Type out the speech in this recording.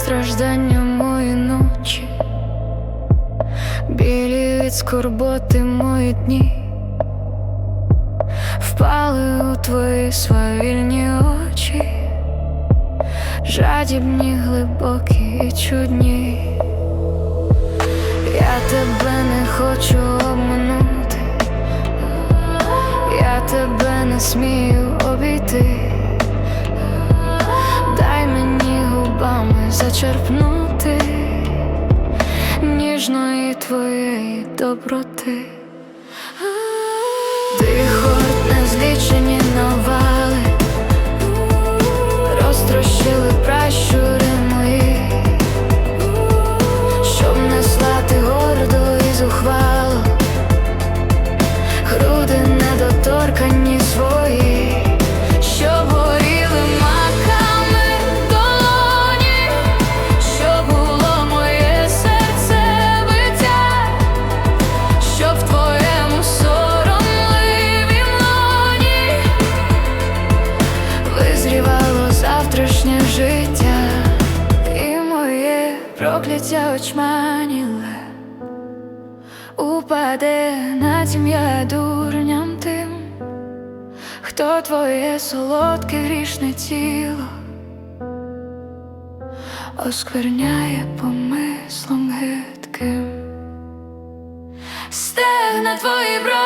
страждання мої ночі, білі від скорботи мої дні, впали у твої свавільні очі, жадібні, глибокі і чудні. Я тебе не хочу обминути, я тебе не смію обійти. Зачерпнути ніжної твоєї доброти. Завтрашнє життя, і моє прокляття очманіле упаде на тім'я дурням тим, хто твоє солодке грішне тіло оскверняє помислом гидким. Стегна твої брови